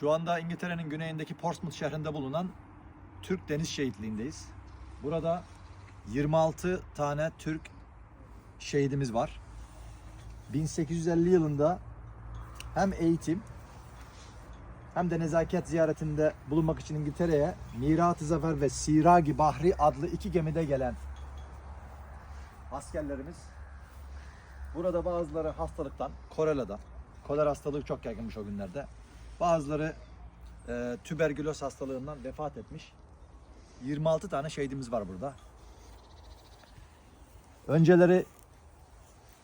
Şu anda İngiltere'nin güneyindeki Portsmouth şehrinde bulunan Türk Deniz Şehitliği'ndeyiz. Burada 26 tane Türk şehidimiz var. 1850 yılında hem eğitim hem de nezaket ziyaretinde bulunmak için İngiltere'ye Mirat-ı Zafer ve Siragi Bahri adlı iki gemide gelen askerlerimiz burada bazıları hastalıktan, koreladan, kolera hastalığı çok yaygınmış o günlerde. Bazıları e, tüberküloz hastalığından vefat etmiş. 26 tane şehidimiz var burada. Önceleri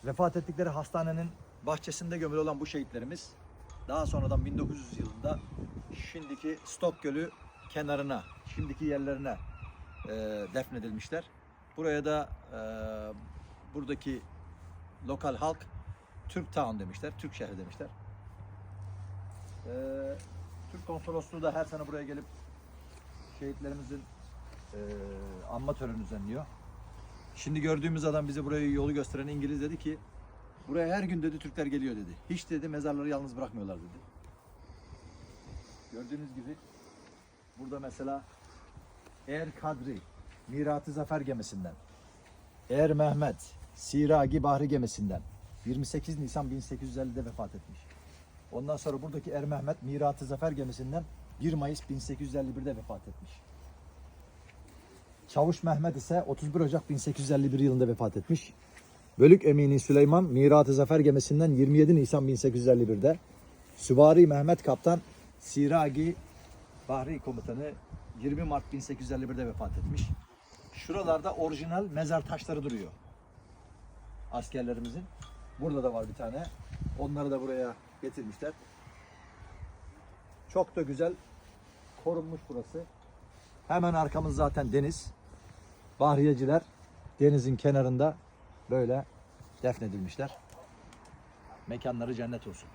vefat ettikleri hastanenin bahçesinde gömülü olan bu şehitlerimiz daha sonradan 1900 yılında şimdiki Stok Gölü kenarına, şimdiki yerlerine e, defnedilmişler. Buraya da e, buradaki lokal halk Türk Town demişler, Türk şehri demişler. E, Türk konsolosluğu da her sene buraya gelip şehitlerimizin e, anma töreni düzenliyor. Şimdi gördüğümüz adam bize burayı yolu gösteren İngiliz dedi ki buraya her gün dedi Türkler geliyor dedi. Hiç dedi mezarları yalnız bırakmıyorlar dedi. Gördüğünüz gibi burada mesela Er Kadri Mirat-ı Zafer gemisinden Er Mehmet Siragi Bahri gemisinden 28 Nisan 1850'de vefat etmiş. Ondan sonra buradaki Er Mehmet Mirat-ı Zafer gemisinden 1 Mayıs 1851'de vefat etmiş. Çavuş Mehmet ise 31 Ocak 1851 yılında vefat etmiş. Bölük Emini Süleyman Mirat-ı Zafer gemisinden 27 Nisan 1851'de. Süvari Mehmet Kaptan Siragi Bahri Komutanı 20 Mart 1851'de vefat etmiş. Şuralarda orijinal mezar taşları duruyor. Askerlerimizin. Burada da var bir tane. Onları da buraya getirmişler. Çok da güzel korunmuş burası. Hemen arkamız zaten deniz. Bahriyeciler denizin kenarında böyle defnedilmişler. Mekanları cennet olsun.